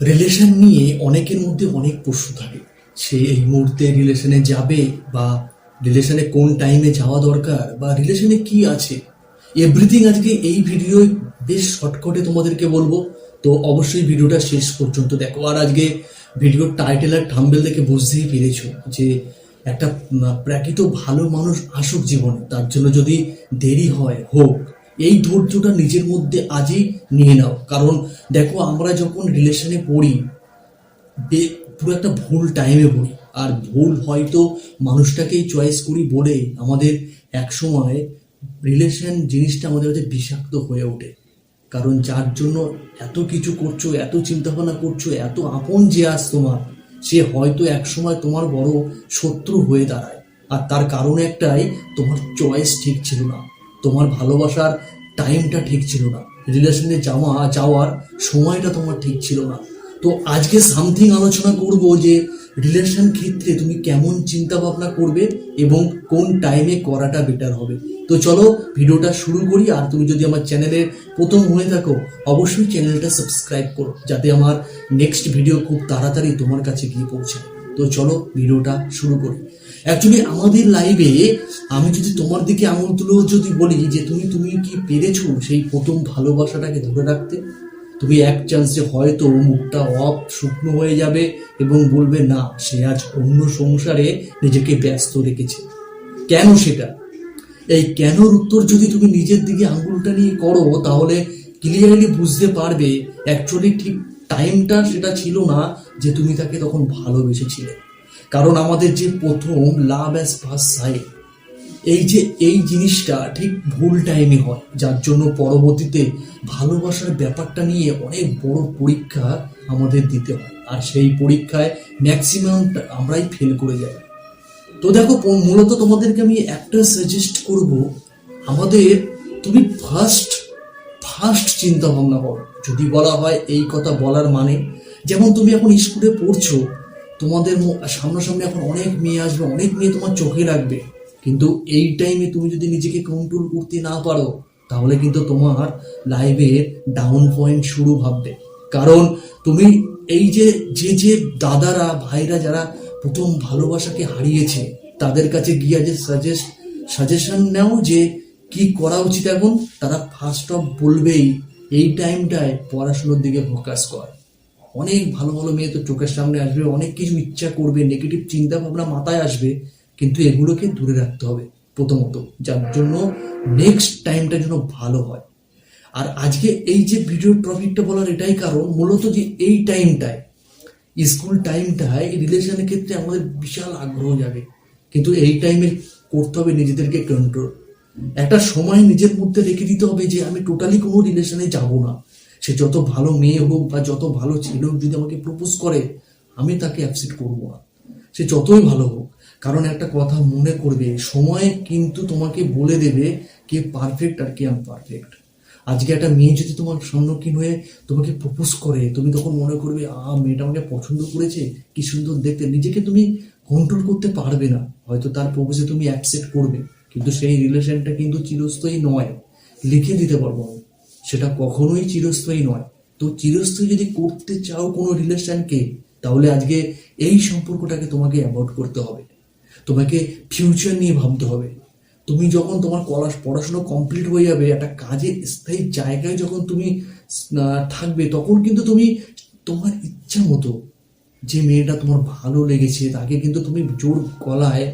Relation নিয়ে অনেকের মধ্যে অনেক প্রশ্ন থাকে। সে এই মুহূর্তে রিলেশনে যাবে বা রিলেশনে কোন টাইমে যাওয়া দরকার বা রিলেশনে কি আছে? এভরিথিং আজকে এই ভিডিও বেশ শর্টকটে তোমাদেরকে বলব। তো অবশ্যই ভিডিওটা শেষ পর্যন্ত দেখো। আর আজকে ভিডিওর টাইটেল আর থাম্বেল দেখে বুঝতেই পেরেছ যে একটা প্রাকৃত ভালো মানুষ আসুক জীবনে, তার জন্য যদি দেরি হয়, হোক এই ধৈর্যটা নিজের মধ্যে আজই নিয়ে নাও। কারণ দেখো, আমরা যখন রিলেশনে পড়ি পুরো একটা ভুল টাইমে পড়ি। আর ভুল হয়তো মানুষটাকেই চয়েস করি বলে আমাদের একসময় রিলেশন জিনিসটা আমাদের কাছে বিষাক্ত হয়ে ওঠে। কারণ যার জন্য এত কিছু করছ, এত চিন্তা ভাবনা করছ, এত আপন যে আজ তোমার, সে হয়তো একসময় তোমার বড় শত্রু হয়ে দাঁড়ায়। আর তার কারণ একটাই, তোমার চয়েস ঠিক ছিল না। তোমার ভালোবাসার টাইমটা ঠিক ছিল না। রিলেশনে যাওয়া, যাওয়ার সময়টা তোমার ঠিক ছিল না। তো আজকে সামথিং আলোচনা করব যে রিলেশন ক্ষেত্রে তুমি কেমন চিন্তা ভাবনা করবে এবং কোন টাইমে করাটা বেটার হবে। তো চলো, ভিডিওটা শুরু করি। আর তুমি যদি আমার চ্যানেলে প্রথম হয়ে থাকো, অবশ্যই চ্যানেলটা সাবস্ক্রাইব করো, যাতে আমার নেক্সট ভিডিও খুব তাড়াতাড়ি তোমার কাছে গিয়ে পৌঁছায়। তো চলো, ভিডিওটা শুরু করি। অ্যাকচুয়ালি আমাদের লাইভে আমি যদি তোমার দিকে আঙুল তুলেও যদি বলি যে তুমি তুমি কি পেরেছ সেই প্রথম ভালোবাসাটাকে ধরে রাখতে? তুমি এক চান্সে হয়তো মুখটা অফ শুকনো হয়ে যাবে এবং বলবে, না, সে আজ অন্য সংসারে নিজেকে ব্যস্ত রেখেছে। কেন সেটা? এই কেনর উত্তর যদি তুমি নিজের দিকে আঙুলটা নিয়ে করো, তাহলে ক্লিয়ারলি বুঝতে পারবে অ্যাকচুয়ালি ঠিক টাইমটা সেটা ছিল না যে তুমি তাকে তখন ভালোবেসেছিলে। কারণ আমাদের যে প্রথম লাভ অ্যাজ ফার্স্ট সাইড এই যে এই জিনিসটা ঠিক ভুল টাইমে হয়। যার জন্য পরবর্তীতে ভালোবাসার ব্যাপারটা নিয়ে অনেক বড় পরীক্ষা আমাদের দিতে হয়। আর সেই পরীক্ষায় ম্যাক্সিমাম আমরাই ফেল করে যাই। তো দেখো মূলত তোমাদেরকে আমি একটা সাজেস্ট করব, আমাদের তুমি ফার্স্ট ফার্স্ট চিন্তা ভাবনা করো। যদি বলা হয় এই কথা বলার মানে যেমন তুমি এখন স্কুলে পড়ছো তোমাদের সামনাসামনি এখন অনেক মেয়ে আসবে, অনেক মেয়ে তোমার চোখে লাগবে। কিন্তু এই টাইমে তুমি যদি নিজেকে কন্ট্রোল করতে না পারো, তাহলে কিন্তু তোমার লাইফের ডাউন পয়েন্ট শুরু ভাববে। কারণ তুমি এই যে যে যে দাদারা, ভাইরা যারা প্রথম ভালোবাসাকে হারিয়েছে, তাদের কাছে গিয়ে যে সাজেস্ট সাজেশন নাও যে কি করা উচিত এখন। তারা ফার্স্ট অফ বলবেই, এই টাইমটায় পড়াশোনার দিকে ফোকাস কর। অনেক ভালো ভালো মেয়ে তো চোখের সামনে আসবে, অনেক কিছু ইচ্ছা করবে নেগেটিভ চিন্তা ভাবনা মাথায় আসবে, কিন্তু এগুলোকে দূরে রাখতে হবে প্রথমত, যার জন্য নেক্সট টাইমটা যেন ভালো হয়। আর আজকে এই যে ভিডিও টপিকটা বলার এটাই কারণ, মূলত যে এই টাইমটায় স্কুল টাইমটায় রিলেশনের ক্ষেত্রে আমাদের বিশাল আগ্রহ যাবে কিন্তু এই টাইমে করতে হবে নিজেদেরকে কন্ট্রোল একটা সময় নিজের মধ্যে রেখে দিতে হবে যে আমি টোটালি কোনো রিলেশনে যাব না। সে যত ভালো মেয়ে হোক বা যত ভালো ছেলে হোক যদি আমাকে প্রপোজ করে, আমি তাকে অ্যাকসেপ্ট করব না। সে যতই ভালো হোক, কারণ একটা কথা মনে করবে, সময় কিন্তু তোমাকে বলে দেবে কে পারফেক্ট আর কে আনপারফেক্ট আজকে একটা মেয়ে যদি তোমার সম্মুখীন হয়ে তোমাকে প্রপোজ করে, তুমি তখন মনে করবে, আ, মেয়েটা আমাকে পছন্দ করেছে, কি সুন্দর দেখতে। নিজেকে তুমি কন্ট্রোল করতে পারবে না। হয়তো তার প্রপোজে তুমি অ্যাকসেপ্ট করবে, কিন্তু সেই রিলেশনটা কিন্তু চিরস্থায়ী নয়। লিখে দিতে পারব আমি। সেটা কখনোই চিরস্থায়ী নয়। তো চিরস্থায়ী যদি করতে চাও কোনো রিলেশনকে, তাহলে আজকে এই সম্পর্কটাকে তোমাকে অ্যাভয়েড করতে হবে। তোমাকে ফিউচার নিয়ে ভাবতে হবে। তুমি যখন তোমার পড়াশোনা কমপ্লিট হয়ে যাবে, একটা কাজের স্থায়ী জায়গায় যখন তুমি থাকবে, তখন কিন্তু তুমি তোমার ইচ্ছা মতো যে মেয়েটা তোমার ভালো লেগেছে, তাকে কিন্তু তুমি জোর গলায়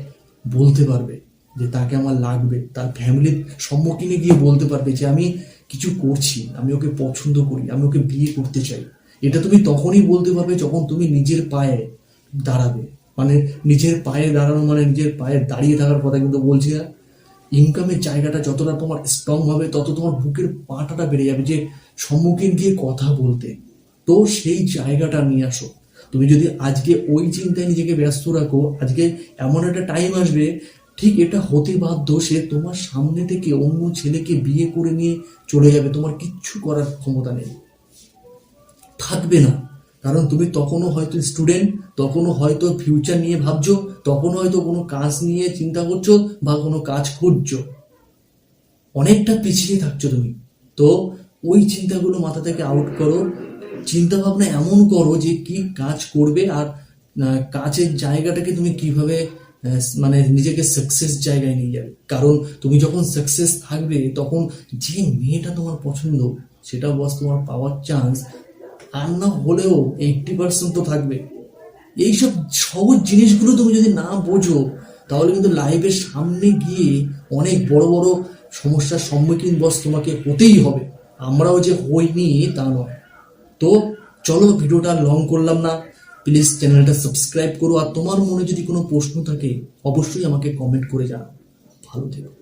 বলতে পারবে যে তাকে আমার লাগবে। তার ফ্যামিলির সম্মুখীনে গিয়ে বলতে পারবে যে আমি কিছু করছি, আমি ওকে পছন্দ করি, আমি ওকে বিয়ে করতে চাই। এটা তুমি তখনই বলতে পারবে যখন তুমি নিজের পায়ে দাঁড়াবে। মানে নিজের পায়ে দাঁড়ানো মানে নিজের পায়ে দাঁড়িয়ে থাকার কথা কিন্তু বলছি না। ইনকামের জায়গাটা যতটা তোমার স্ট্রং হবে, তত তোমার বুকের পাটাটা বেড়ে যাবে যে সম্মুখীন গিয়ে কথা বলতে। তো সেই জায়গাটা নিয়ে আসো। তুমি যদি আজকে ওই চিন্তায় নিজেকে ব্যস্ত রাখো, আজকে এমন একটা টাইম আসবে ঠিক এটা হতে বাধ্য সে তোমার সামনে থেকে অন্য ছেলেকে বিয়ে করে নিয়ে চলে যাবে, তোমার কিচ্ছু করার ক্ষমতা নেই। থাকবে না। কারণ তুমি তখনও হয়তো স্টুডেন্ট তখনও হয়তো ফিউচার নিয়ে ভাবছ, তখনও হয়তো কোনো কাজ নিয়ে চিন্তা করছ বা কোনো কাজ খুঁজছো অনেকটা পিছিয়ে থাকছো তুমি। তো ওই চিন্তাগুলো মাথা থেকে আউট করো। চিন্তা ভাবনা এমন করো যে কি কাজ করবে আর কাজের জায়গাটাকে তুমি কীভাবে মানে নিজেকে সাকসেস জায়গায় নিয়ে যাবে। কারণ তুমি যখন সাকসেস থাকবে, তখন যে মেয়েটা তোমার পছন্দ, সেটা বস তোমার পাওয়ার চান্স আর না হলেও এইটটি পার্সেন্ট তো থাকবে। এইসব সহজ জিনিসগুলো তুমি যদি না বোঝো, তাহলে কিন্তু লাইফের সামনে গিয়ে অনেক বড় বড় সমস্যার সম্মুখীন বস তোমাকে হতেই হবে। আমরাও যে হইনি, তা নয়। তো চলো, ভিডিওটা লং করলাম না। প্লিজ চ্যানেলটা সাবস্ক্রাইব করো আর তোমার মনে যদি কোনো প্রশ্ন থাকে, অবশ্যই আমাকে কমেন্ট করে জানাও। ভালো থেকো।